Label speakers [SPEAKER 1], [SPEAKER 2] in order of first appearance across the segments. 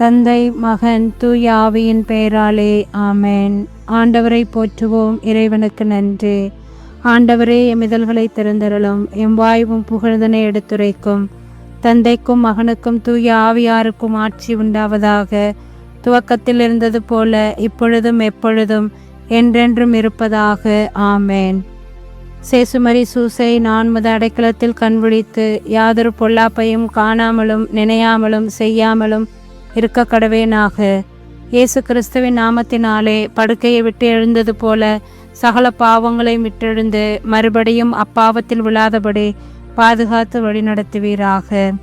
[SPEAKER 1] தந்தை மகன் தூயாவியின் பெயராலே ஆமேன். ஆண்டவரை போற்றுவோம் இறைவனுக்கு நன்றி. ஆண்டவரே எம் இதழ்களை திறந்தருளும் எம் வாய்வும் புகழ்தனை எடுத்துரைக்கும். தந்தைக்கும் மகனுக்கும் தூய ஆவியாருக்கும் ஆட்சி உண்டாவதாக. துவக்கத்தில் இருந்தது போல இப்பொழுதும் எப்பொழுதும் என்றென்றும் இருப்பதாக ஆமேன். சேசுமரி சூசை நான்மது அடைக்கலத்தில் கண்விழித்து யாதொரு பொல்லாப்பையும் காணாமலும் நினையாமலும் செய்யாமலும் இருக்க கடவேனாக இயேசு கிறிஸ்துவின் நாமத்தினாலே படுக்கையை விட்டு எழுந்தது போல சகல பாவங்களையும் விட்டெழுந்து மறுபடியும் அப்பாவத்தில் விழாதபடி பாதுகாத்து வழிநடத்துவீராக.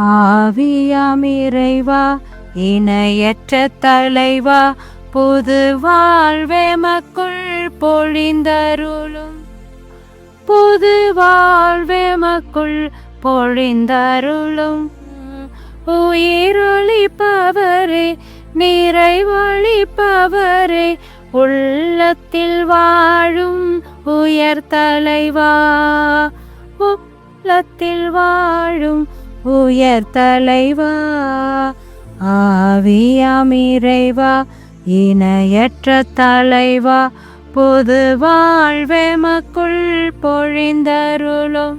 [SPEAKER 1] ஆவியாம் இறைவா இணையற்ற தலைவா புது வாழ்வேமக்குள் பொழிந்தருளும். புது வாழ்வேமக்குள் பொழிந்தருளும். உயிரொளிப்பவரே நிறைவழிப்பவரே உள்ளத்தில் வாழும் உயர் தலைவா. உள்ளத்தில் வாழும் உயர் தலைவா. ஆவியாம் இறைவா இணையற்ற தலைவா. புது வாழ்வெமக்குள் பொழிந்தருளும்.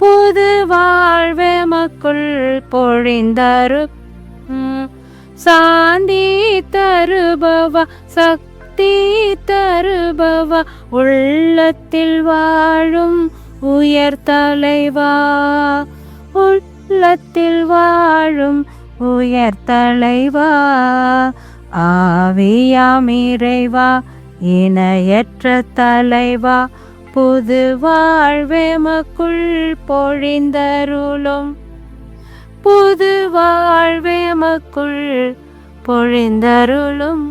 [SPEAKER 1] புது வாழ்வெமக்குள் பொழிந்தரு. சாந்தி தருபவா சக்தி தருபவா உள்ளத்தில் வாழும் உயர் தலைவா. உள்ளத்தில் வாழும் உயர் தலைவா. ஆவியாம் இறைவா இணையற்ற தலைவா. புது வாழ்வெமக்குள் பொழிந்தருளும். புது வாழ்வெமக்குள் பொழிந்தருளும்.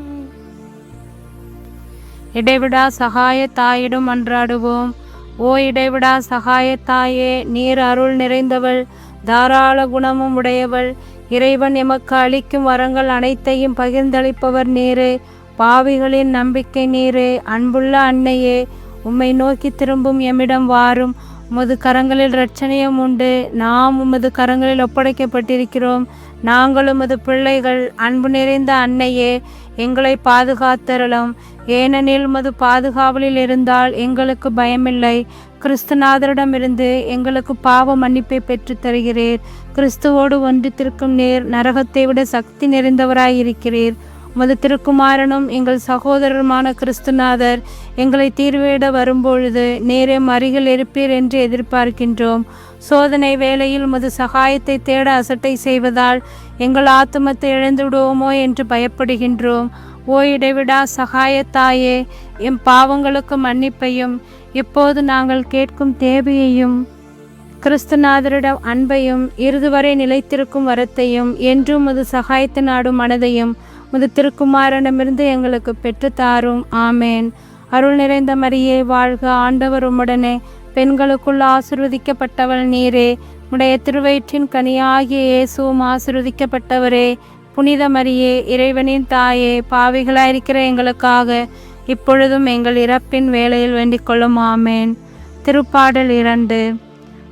[SPEAKER 1] இடைவிடா சகாய தாயிடம் அன்றாடுவோம். ஓ இடைவிடா சகாய தாயே நீர் அருள் நிறைந்தவள். தாராள குணமும் உடையவள். இறைவன் எமக்கு அளிக்கும் வரங்கள் அனைத்தையும் பகிர்ந்தளிப்பவர் நீரே. பாவிகளின் நம்பிக்கை நீரே. அன்புள்ள அன்னையே உம்மை நோக்கி திரும்பும் எம்மிடம் வாரும். உமது கரங்களில் இரட்சணியம் உண்டு. நாம் உமது கரங்களில் ஒப்படைக்கப்பட்டிருக்கிறோம். நாங்கள் உமது பிள்ளைகள் அன்பு நிறைந்த அன்னையே எங்களை பாதுகாத்தருளும். ஏனெனில் உமது பாதுகாவலில் இருந்தால் எங்களுக்கு பயமில்லை. கிறிஸ்துநாதரிடமிருந்து எங்களுக்கு பாவ மன்னிப்பை பெற்றுத் தருகிறீர். கிறிஸ்துவோடு ஒன்றித்திருக்கும் நேர் நரகத்தை விட சக்தி நிறைந்தவராயிருக்கிறீர். உமது திருக்குமாரனும் எங்கள் சகோதரருமான கிறிஸ்துநாதர் எங்களை தீர்விட வரும்பொழுது நேரே அருகில் இருப்பீர் என்று எதிர்பார்க்கின்றோம். சோதனை வேளையில் உமது சகாயத்தை தேட அசட்டை செய்வதால் எங்கள் ஆத்துமத்தை இழந்து விடுவோமோ என்று பயப்படுகின்றோம். ஓ இடைவிடா சகாயத்தாயே எம் பாவங்களுக்கு மன்னிப்பையும் இப்போது நாங்கள் கேட்கும் தேவையையும் கிறிஸ்துநாதரிடம் அன்பையும் இறுதுவரை நிலைத்திருக்கும் வரத்தையும் என்றும் முது சகாயத்து நாடும் மனதையும் முது திருக்குமாரனமிருந்து எங்களுக்கு பெற்றுத்தாரும். ஆமேன். அருள் நிறைந்த மரியே வாழ்க ஆண்டவர் உம்முடனே. பெண்களுக்குள் ஆசிர்வதிக்கப்பட்டவள் நீரே. உடைய திருவயிற்றின் கனியாகிய இயேசுவும் ஆசிர்வதிக்கப்பட்டவரே. புனித மரியே இறைவனின் தாயே பாவிகளாயிருக்கிற எங்களுக்காக இப்பொழுதும் எங்கள் இறப்பின் வேலையில் வேண்டிக் கொள்ளும். ஆமேன். திருப்பாடல் இரண்டு.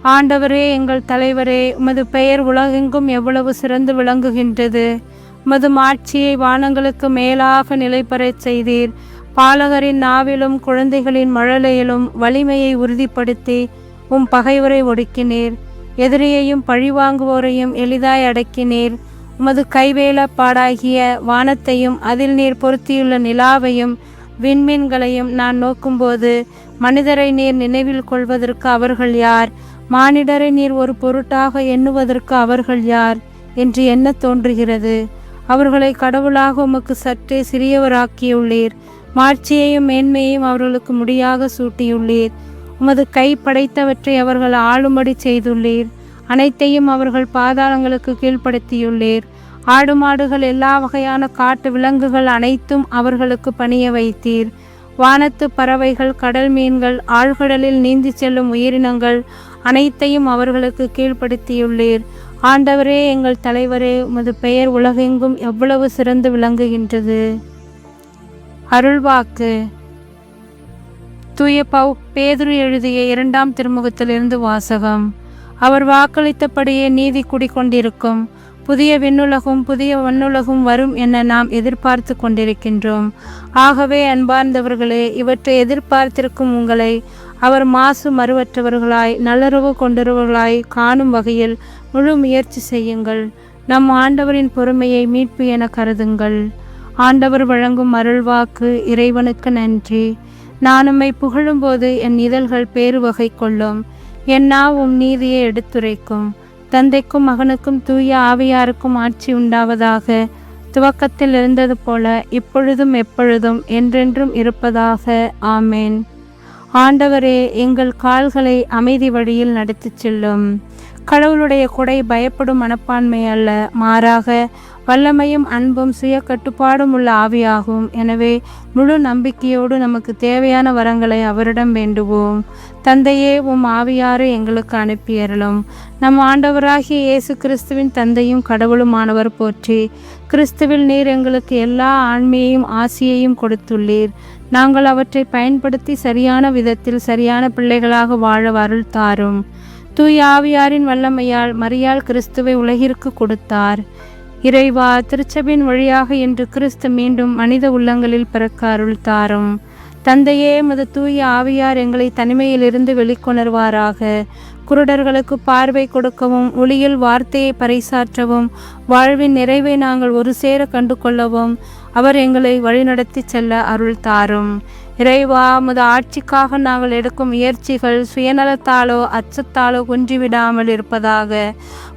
[SPEAKER 1] ஆண்டவரே எங்கள் தலைவரே உமது பெயர் உலகெங்கும் எவ்வளவு சிறந்து விளங்குகின்றது. உமது மாட்சியை வானங்களுக்கு மேலாக நிலைபெறச் செய்தீர். பாலகரின் நாவிலும் குழந்தைகளின் மழலையிலும் வலிமையை உறுதிப்படுத்தி உம் பகைவரை ஒடுக்கினீர். எதிரியையும் பழிவாங்குவோரையும் எளிதாய் அடக்கினீர். உமது கைவேலப்பாடாகிய வானத்தையும் அதில் நீர் பொருத்தியுள்ள நிலாவையும் விண்மீன்களையும் நான் நோக்கும்போது மனிதரை நீர் நினைவில் கொள்வதற்கு அவர்கள் யார்? மானிடரை நீர் ஒரு பொருட்டாக எண்ணுவதற்கு அவர்கள் யார்? என்று என்ன தோன்றுகிறது. அவர்களை கடவுளாக உமக்கு சற்றே சிறியவராக்கியுள்ளீர். மாட்சியையும் மேன்மையையும் அவர்களுக்கு முடியாக சூட்டியுள்ளீர். உமது கை படைத்தவற்றை அவர்கள் ஆளும்படி செய்துள்ளீர். அனைத்தையும் அவர்கள் பாதாளங்களுக்கு கீழ்ப்படுத்தியுள்ளீர். ஆடு மாடுகள் எல்லா வகையான காட்டு விலங்குகள் அனைத்தும் அவர்களுக்கு பணிய வைத்தீர். வானத்து பறவைகள் கடல் மீன்கள் ஆழ்கடலில் நீந்தி செல்லும் உயிரினங்கள் அனைத்தையும் அவர்களுக்கு கீழ்ப்படுத்தியுள்ளீர். ஆண்டவரே எங்கள் தலைவரே உமது பெயர் உலகெங்கும் எவ்வளவு சிறந்து விளங்குகின்றது. அருள்வாக்கு. தூய பவு பேதுரு எழுதிய இரண்டாம் திருமுகத்திலிருந்து வாசகம். அவர் வாக்களித்தபடியே நீதி குடிக்கொண்டிருக்கும். புதிய விண்ணுலகும் புதிய வண்ணுலகும் வரும் என நாம் எதிர்பார்த்து கொண்டிருக்கின்றோம். ஆகவே அன்பார்ந்தவர்களே இவற்றை எதிர்பார்த்திருக்கும் உங்களை அவர் மாசு மறுவற்றவர்களாய் நல்லுறவு கொண்டவர்களாய் காணும் வகையில் முழு முயற்சி செய்யுங்கள். நம் ஆண்டவரின் பொறுமையை மீட்பு என கருதுங்கள். ஆண்டவர் வழங்கும் அருள்வாக்கு இறைவனுக்கு நன்றி. நான் உம்மை புகழும்போது என் இதழ்கள் பேருவகை கொள்ளும். என் நாவும் நீதியை எடுத்துரைக்கும். தந்தைக்கும் மகனுக்கும் தூய ஆவியாருக்கும் ஆட்சி உண்டாவதாக. துவக்கத்தில் இருந்தது போல இப்பொழுதும் எப்பொழுதும் என்றென்றும் இருப்பதாக. ஆமேன். ஆண்டவரே எங்கள் கால்களை அமைதி வழியில் நடத்தி செல்லும். கடவுளுடைய கொடை பயப்படும் மனப்பான்மை அல்ல மாறாக வல்லமையும் அன்பும் சுய கட்டுப்பாடும் உள்ள ஆவியாகும். எனவே முழு நம்பிக்கையோடு நமக்கு தேவையான வரங்களை அவரிடம் வேண்டுவோம். தந்தையே உம் ஆவியாறு எங்களுக்கு அனுப்பியறலும் நம் ஆண்டவராகிய இயேசு கிறிஸ்துவின் தந்தையும் கடவுளுமானவர் போற்றி கிறிஸ்துவில் நீர் எங்களுக்கு எல்லா ஆண்மையையும் ஆசியையும் கொடுத்துள்ளீர். நாங்கள் அவற்றை பயன்படுத்தி சரியான விதத்தில் சரியான பிள்ளைகளாக வாழ அருள் தாரும். தூய் ஆவியாரின் வல்லமையால் மரியாள் கிறிஸ்துவை உலகிற்கு கொடுத்தார். இறைவா திருச்சபின் வழியாக இன்று கிறிஸ்து மீண்டும் மனித உள்ளங்களில் பிறக்க அருள் தாரும். தந்தையே மது தூய ஆவியார் எங்களை தனிமையிலிருந்து வெளிக்கொணர்வாராக. குருடர்களுக்கு பார்வை கொடுக்கவும் ஒளியில் வார்த்தையை பறைசாற்றவும் வாழ்வின் நிறைவை நாங்கள் ஒரு சேர கண்டு கொள்ளவும் அவர் எங்களை வழிநடத்தி செல்ல அருள் தாரும். இறைவா முத ஆட்சிக்காக நாங்கள் எடுக்கும் முயற்சிகள் சுயநலத்தாலோ அச்சத்தாலோ குன்றிவிடாமல் இருப்பதாக.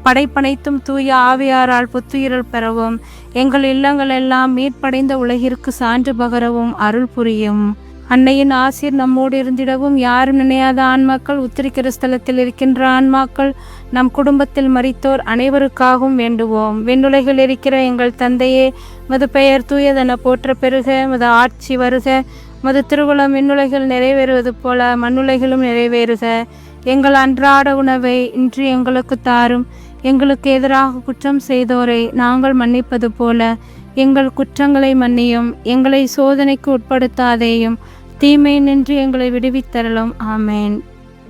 [SPEAKER 1] படைப்பனைத்தும் தூய ஆவியாரால் புத்துயிரல் பெறவும் எங்கள் இல்லங்கள் எல்லாம் மீட்படைந்த உலகிற்கு சான்று பகரவும் அருள் புரியும். அன்னையின் ஆசிர் நம்மோடு இருந்திடவும் யாரும் நினையாத ஆன்மாக்கள் உத்திரிக்கிற ஸ்தலத்தில் இருக்கின்ற ஆன்மாக்கள் நம் குடும்பத்தில் மறித்தோர் அனைவருக்காகவும் வேண்டுவோம். விண்ணுலகில் இருக்கிற எங்கள் தந்தையே மது பெயர் தூயதென போற்ற பெருக மது ஆட்சி வருக மது திருவுளம் விண்ணுலைகள் நிறைவேறுவது போல மண்ணுலைகளும் நிறைவேறுக. எங்கள் அன்றாட உணவை இன்று எங்களுக்கு தாரும். எங்களுக்கு எதிராக குற்றம் செய்தோரை நாங்கள் மன்னிப்பது போல. எங்கள் குற்றங்களை மன்னியும். எங்களை சோதனைக்கு உட்படுத்தாதேயும். தீமை நின்று எங்களை விடுவித்தரலும் ஆமேன்.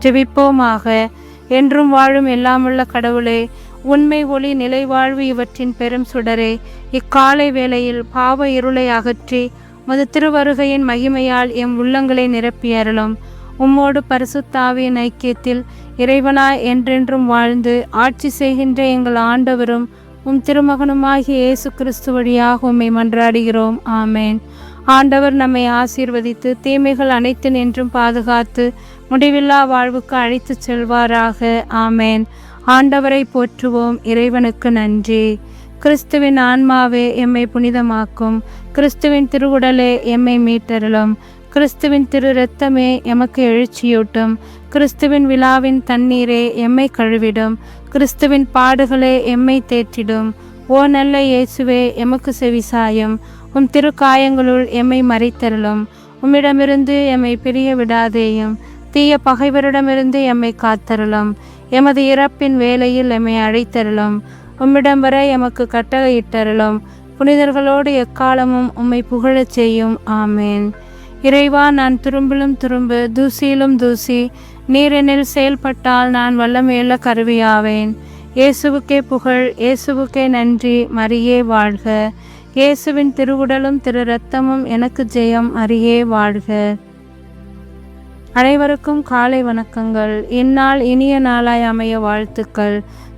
[SPEAKER 1] ஜெபிப்போமாக. என்றும் வாழும் எல்லாமுள்ள கடவுளே உண்மை ஒளி நிலை வாழ்வு இவற்றின் பெரும் சுடரே இக்காலை வேளையில் பாவ இருளை அகற்றி மது திருவருகையின் மகிமையால் எம் உள்ளங்களை நிரப்பியறலும் உம்மோடு பரிசுத்தாவியின் ஐக்கியத்தில் இறைவனாய் என்றென்றும் வாழ்ந்து ஆட்சி செய்கின்ற எங்கள் ஆண்டவரும் உம் திருமகனுமாகிய இயேசு கிறிஸ்து வழியாக உம்மை மன்றாடுகிறோம். ஆமேன். ஆண்டவர் நம்மை ஆசீர்வதித்து தீமைகள் அனைத்து நின்றும் பாதுகாத்து முடிவில்லா வாழ்வுக்கு அழைத்து செல்வாராக. ஆமேன். ஆண்டவரை போற்றுவோம். இறைவனுக்கு நன்றி. கிறிஸ்துவின் ஆன்மாவே எம்மை புனிதமாக்கும். கிறிஸ்துவின் திருவுடலே எம்மை மீட்டருளும். கிறிஸ்துவின் திரு இரத்தமே எமக்கு எழுச்சியூட்டும். கிறிஸ்துவின் விழாவின் தண்ணீரே எம்மை கழுவிடும். கிறிஸ்துவின் பாடுகளே எம்மை தேற்றிடும். ஓ நல்ல இயேசுவே எமக்கு செவிசாயும். உம் திருக்காயங்களுள் எம்மை மறைத்தருளும். உம்மிடமிருந்து எம்மை பிரிய விடாதேயும் தீய பகைவரிடமிருந்து எம்மை காத்தருளும். எமது இறப்பின் வேலையில் எம்மை அழைத்தருளும். உம்மிடம் வர எமக்கு கட்டளையிட்டருளும். புனிதர்களோடு எக்காலமும் உம்மை புகழச் செய்யும். ஆமேன். இறைவா நான் திரும்பிலும் துரும்பு தூசியிலும் தூசி நீரெனில் செயல்பட்டால் நான் வல்லமையுள்ள கருவியாவேன். இயேசுவுக்கே புகழ் இயேசுவுக்கே நன்றி மரியே வாழ்க. இயேசுவின் திருவுடலும் திரு ரத்தமும் எனக்கு ஜெயம் அரியே வாழ்க. அனைவருக்கும் காலை வணக்கங்கள். இந்நாள் இனிய நாளாய் அமைய வாழ்த்துக்கள்.